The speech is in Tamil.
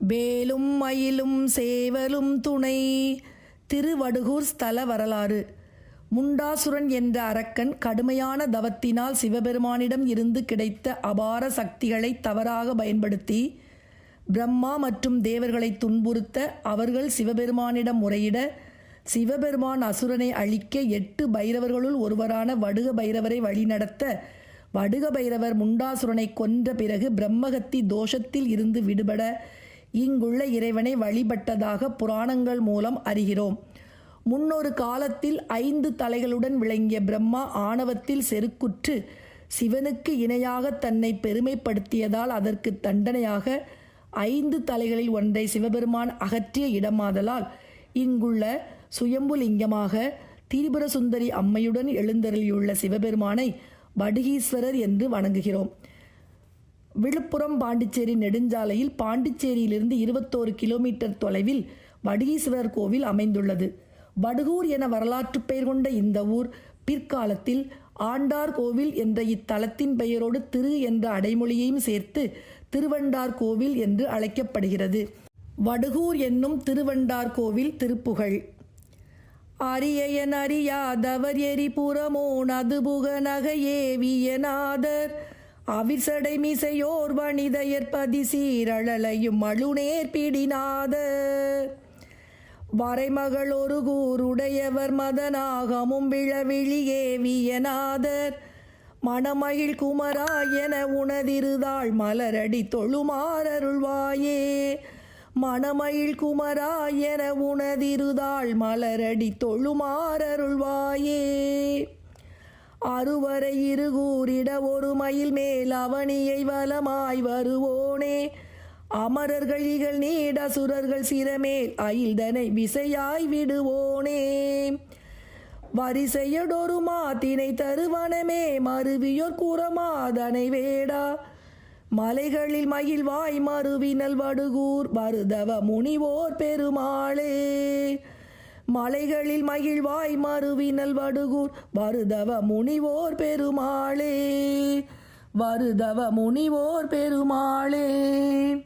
வேலும் மயிலும் சேவலும் துணை. திருவடுகூர் ஸ்தல வரலாறு. முண்டாசுரன் என்ற அரக்கன் கடுமையான தவத்தினால் சிவபெருமானிடம் இருந்து கிடைத்த அபார சக்திகளை தவறாக பயன்படுத்தி பிரம்மா மற்றும் தேவர்களை துன்புறுத்த அவர்கள் சிவபெருமானிடம் முறையிட சிவபெருமான் அசுரனை அழிக்க எட்டு பைரவர்களுள் ஒருவரான வடுக பைரவரை வழிநடத்த வடுக பைரவர் முண்டாசுரனை கொன்ற பிறகு பிரம்மகத்தி தோஷத்தில் இருந்து விடுபட இங்குள்ள இறைவனை வழிபட்டதாக புராணங்கள் மூலம் அறிகிறோம். முன்னொரு காலத்தில் ஐந்து தலைகளுடன் விளங்கிய பிரம்மா ஆணவத்தில் செருக்குற்று சிவனுக்கு இணையாக தன்னை பெருமைப்படுத்தியதால் அதற்கு தண்டனையாக ஐந்து தலைகளில் ஒன்றை சிவபெருமான் அகற்றிய இடமாதலால் இங்குள்ள சுயம்புலிங்கமாக திரிபுர சுந்தரி அம்மையுடன் எழுந்தருளியுள்ள சிவபெருமானை வடுகீஸ்வரர் என்று வணங்குகிறோம். விழுப்புரம் பாண்டிச்சேரி நெடுஞ்சாலையில் பாண்டிச்சேரியிலிருந்து இருபத்தோரு கிலோமீட்டர் தொலைவில் வடுகீஸ்வரர் கோவில் அமைந்துள்ளது. வடுகூர் என வரலாற்று பெயர் கொண்ட இந்த ஊர் பிற்காலத்தில் ஆண்டார் கோவில் என்ற இத்தலத்தின் பெயரோடு திரு என்ற அடைமொழியையும் சேர்த்து திருவண்டார் கோவில் என்று அழைக்கப்படுகிறது. வடுகூர் என்னும் திருவண்டார் கோவில் திருப்புகழ். அரியன் அறியாதவர் எரிபுறமோன் அதுபுக நகையேவியநாதர் அவிசடை மிசையோர் வணிதையற்பதி சீரழலையும் மழுநேர்பிடினாத பிடிநாதர் வரைமகள் ஒரு கூருடையவர் மதனாகமும் விழவிழியேவியநாதர் மணமகிழ் குமரா என உணதிருதாள் மலரடி தொழுமாறருள்வாயே மணமகிழ் குமரா என உணதிருதாள் மலரடி தொழுமாறருள்வாயே அறுவரை இருகூரிட ஒரு மயில் மேல் அவனியை வலமாய் வருவோனே. அமரர்கள் இகழ் நீடசுரர்கள் சிரமேல் அயில்தனை விசையாய் விடுவோனே. வரிசையடொரு மாத்தினை தருவனமே மருவியோர் கூறமாதனை வேடா. மலைகளில் மகிழ்வாய் மறுவினல் வடுகூர் மருதவ முனிவோர் பெருமாளே. மலைகளில் மகிழ்வாய் மறுவினல் வடுகூர். வருதவ முனிவோர் பெருமாளே. வருதவ முனிவோர் பெருமாளே.